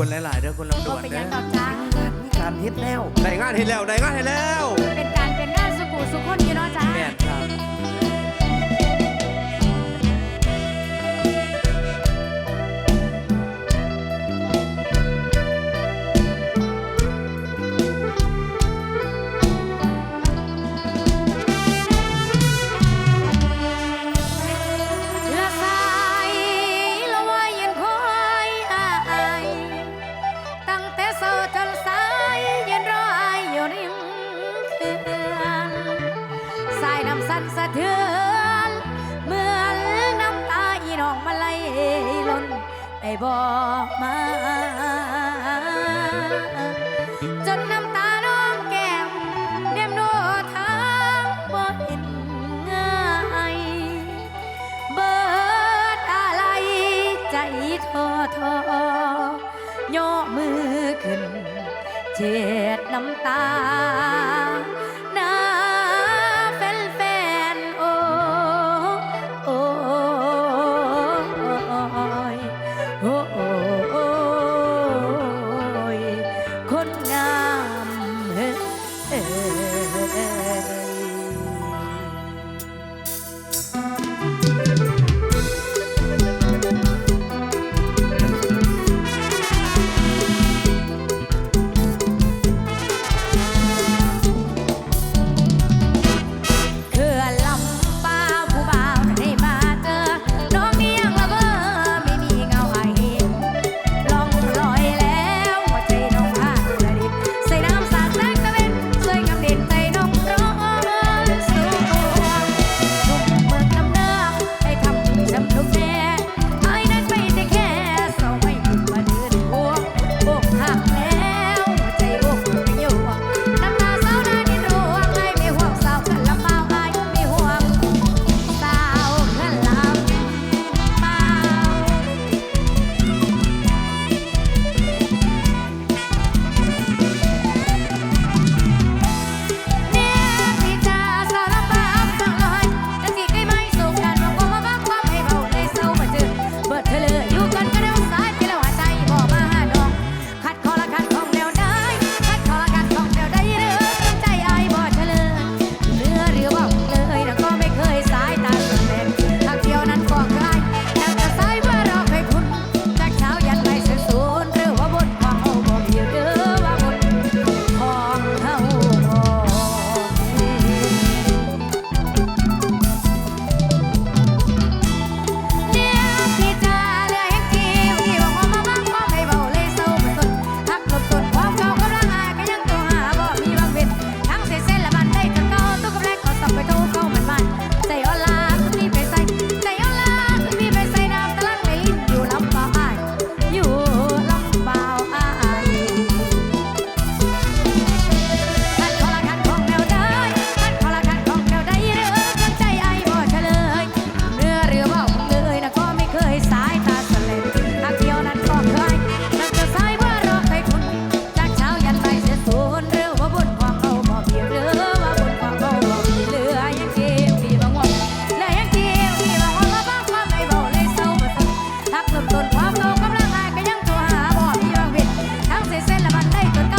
คุณหลายๆเด้อคุณลำดก็วนเป็นหเด้ยัองดอกจ้ามีการเฮ็ดแล้วได้งานเห็นแล้วได้งานเห็นแล้ว เป็นการเป็นงานสุขุสุขคนอยู่เนาะจ้าแม่น สั่นสะเทือนเหมือนน้ำตาอีน้องมาไหลล้นได้บอกมา จนน้ำตาน้องแก้มเนียมนัวทางบ่เห็นง่ายเบิดอะไรใจท้อท้อย่อมือขึ้นเจ็ดน้ำตา I'm a later